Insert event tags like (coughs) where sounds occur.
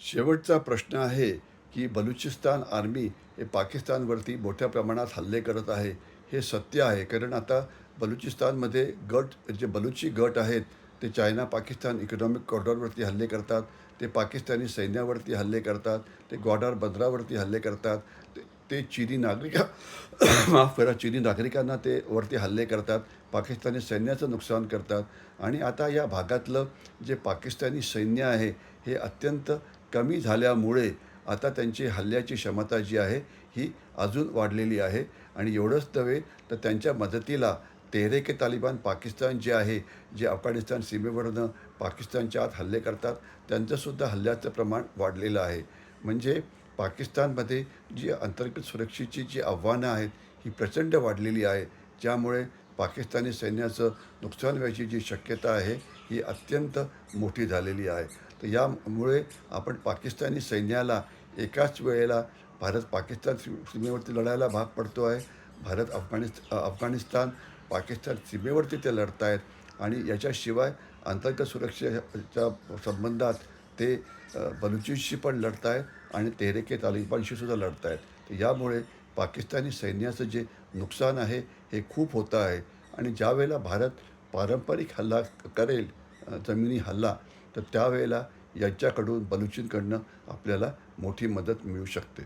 शेवटचा प्रश्न आहे की बलुचिस्तान आर्मी हे पाकिस्तानवरती मोठ्या प्रमाणात हल्ले करत आहे हे सत्य आहे. कारण आता बलुचिस्तानमध्ये गट जे बलुची गट आहेत ते चायना पाकिस्तान इकॉनॉमिक कॉरिडॉरवरती हल्ले करतात ते पाकिस्तानी सैन्यावरती हल्ले करतात ते ग्वाडार बंदरावरती हल्ले करतात ते ते चिनी नागरिका (coughs) माफ करा चिनी नागरिकांना ते वरती हल्ले करतात पाकिस्तानी सैन्याचं नुकसान करतात. आणि आता या भागातलं जे पाकिस्तानी सैन्य आहे हे अत्यंत कमी झाल्यामुळे आता त्यांची हल्ल्याची क्षमता जी आहे ही अजून वाढलेली आहे. आणि एवढंच नव्हे तर त्यांच्या मदतीला तेहरेके तालिबान पाकिस्तान जे आहे जे अफगाणिस्तान सीमेवरनं पाकिस्तानच्या आत हल्ले करतात त्यांचंसुद्धा हल्ल्याचं प्रमाण वाढलेलं आहे. म्हणजे पाकिस्तानमध्ये जी अंतर्गत सुरक्षेची जी आव्हानं आहेत ही प्रचंड वाढलेली आहे. ज्यामुळे पाकिस्तानी सैन्याचं नुकसान व्हायची जी शक्यता आहे ही अत्यंत मोठी झालेली आहे. तर यामुळे आपण पाकिस्तानी सैन्याला एकाच वेळेला भारत पाकिस्तान सीमेवरती लढायला भाग पडतो आहे. भारत अफगाणिस् अफगाणिस्तान पाकिस्तान सीमेवरती ते लढत आहेत आणि याच्याशिवाय अंतर्गत सुरक्षेच्या संबंधात ते बलुचिशी पण लढत आहेत आणि तेहरेके तालिबानशी सुद्धा लढत आहेत तर यामुळे पाकिस्तानी सैन्याचं जे नुकसान आहे हे खूप होतं आहे. आणि ज्यावेळेला भारत पारंपरिक हल्ला करेल जमिनी हल्ला तर त्यावेळेला यांच्याकडून बलुचींकडनं आपल्याला मोठी मदत मिळू शकते.